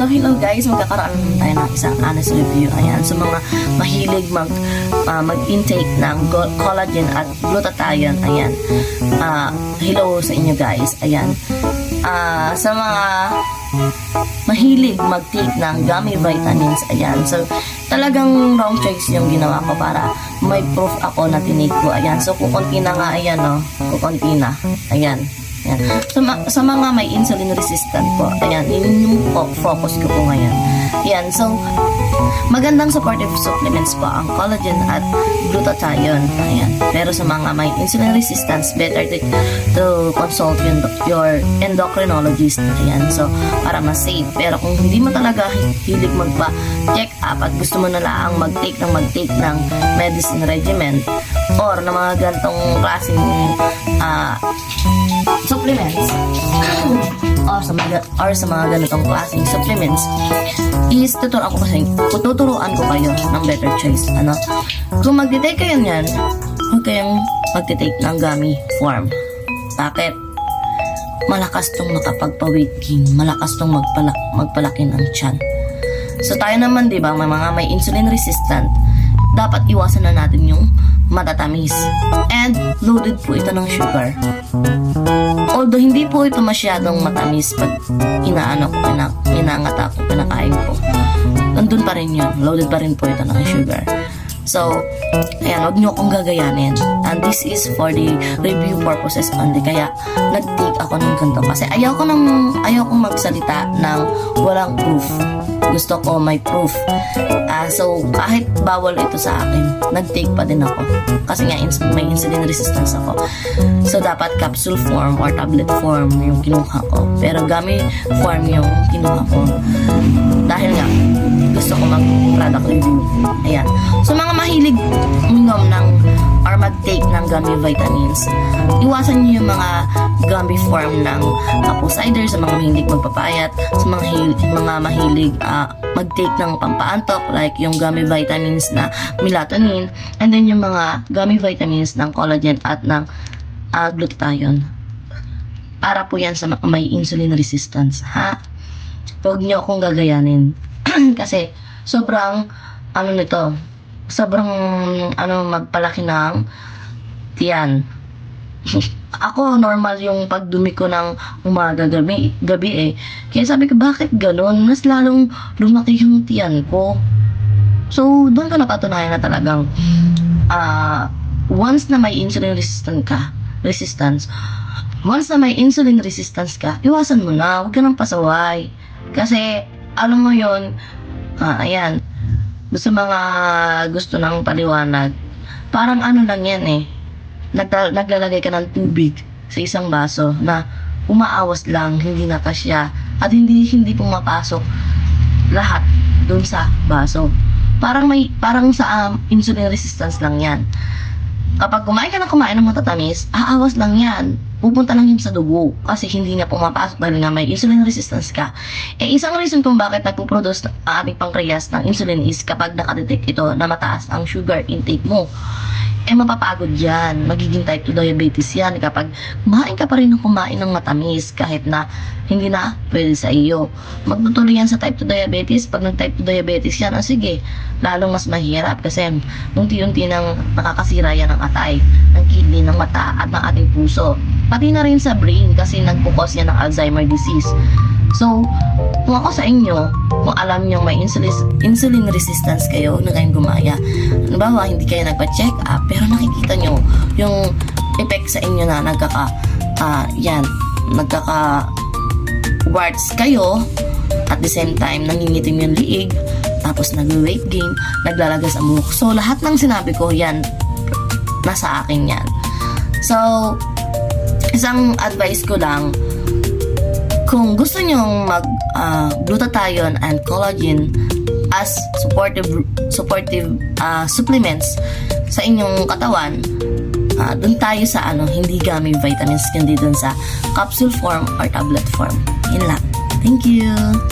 So hello guys, magkakaroon naman tayo ng isang honest review. Ayan, sa mga mahilig mag ah, mag-intake ng collagen at glutathione. Ayan. Ah, hello sa inyo guys. Ayan. Ah, sa mga mahilig mag-take ng gummy vitamins. Ayan. So, talagang wrong choice yung ginawa ko para may proof ako na tinake ko. Ayan. So, kukunti na nga. Ayan, no? Kukunti na. Ayan. Ayan. Sa, sa mga may insulin resistant po, ayan, yun yung focus ko po ngayon. Ayan, so, magandang supportive supplements po ang collagen at glutathione. Ayan. Pero sa mga may insulin resistance, better to, to consult yung, your endocrinologist. Ayan, so, para mas safe. Pero kung hindi mo talaga hilig magpa-check up at gusto mo na lang mag-take ng mag-take ng medicine regimen or na mga gantong klaseng ah, supplements or sa mga or sa mga ganitong klaseng supplements is tuturuan ko kasi tuturuan ko kayo ng better choice ano? Kung magte-take kayo niyan huwag kayong magte-take ng gummy form. Bakit? Malakas tong makapagpa-weight gain malakas tong magpala, magpalaki ng tiyan. So tayo naman di ba may mga may insulin resistant dapat iwasan na natin yung matatamis. And loaded po ito ng sugar Although hindi po ito masyadong matamis pag inaano ko, pina, inangat ako, pinakain ko. Nandun pa rin yun. Loaded pa rin po ito ng sugar. So, ayan, huwag nyo akong gagayanin. And this is for the review purposes only. Kaya, nag-take ako ng ganito. Kasi ayaw ko nang, ayaw kong magsalita ng walang proof. Gusto ko may proof. Ah, so, kahit bawal ito sa akin, nag-take pa din ako. Kasi nga, ins- may insulin resistance ako. So, dapat capsule form or tablet form yung kinuha ko. Pero gummy form yung kinuha ko. Dahil nga, gusto ko mag-product review. Ayan. So, mga mahilig uminom ng or mag-take ng gummy vitamins, iwasan niyo yung mga gummy form ng apple cider sa mga mahilig magpapayat, sa mga, mga mahilig ah, mag-take ng pampaantok like yung gummy vitamins na melatonin, and then yung mga gummy vitamins ng collagen at ng uh, glutathione. Para po yan sa may insulin resistance, ha? Huwag niyo akong gagayanin. Kasi sobrang ano nito, sobrang ano magpalaki ng tiyan. Ako normal yung pagdumi ko ng umaga gabi, gabi eh. Kaya sabi ko bakit ganun? Mas lalong lumaki yung tiyan ko. So doon ko napatunayan na talagang ah once na may insulin resistant ka, resistance, once na may insulin resistance ka, iwasan mo na, huwag ka nang pasaway. Kasi, alam mo yon ah, ayan, sa mga gusto ng paliwanag, parang ano lang yan eh, Nagla- naglalagay ka ng tubig sa isang baso na umaawas lang, hindi na kasya, at hindi hindi pumapasok lahat dun sa baso. Parang may parang sa um, insulin resistance lang 'yan. Kapag kumain ka ng kumain ng matatamis, aawas lang 'yan. Pupunta lang yun sa dugo kasi hindi na pumapasok dahil nga may insulin resistance ka. Eh, isang reason kung bakit nagpo-produce ang ating pancreas ng insulin is kapag nakadetect ito na mataas ang sugar intake mo eh mapapagod yan. Magiging type 2 diabetes yan kapag kumain ka pa rin ng kumain ng matamis kahit na hindi na pwede sa iyo. Magtutuloy yan sa type 2 diabetes. Pag nag-type 2 diabetes yan, ah, sige, lalong mas mahirap kasi unti-unti nang nakakasira yan ng atay, ng kidney, ng mata at ng ating puso. Pati na rin sa brain kasi nagpukos yan ng Alzheimer disease. So, kung ako sa inyo, kung alam nyo may insulin, insulin resistance kayo, na kayong gumaya. Halimbawa, hindi kayo nagpa-check up, pero nakikita nyo yung effect sa inyo na nagkaka, ah, yan, nagkaka warts kayo, at the same time, nangingitim yung liig, tapos nag-weight gain, naglalagas ang buhok. So, lahat ng sinabi ko, yan, nasa akin yan. So, isang advice ko lang, kung gusto nyong mag ah, glutathione and collagen as supportive supportive ah, supplements sa inyong katawan, ah, dun tayo sa ano, hindi gummy vitamins kundi dun sa capsule form or tablet form. Yun lang. Thank you.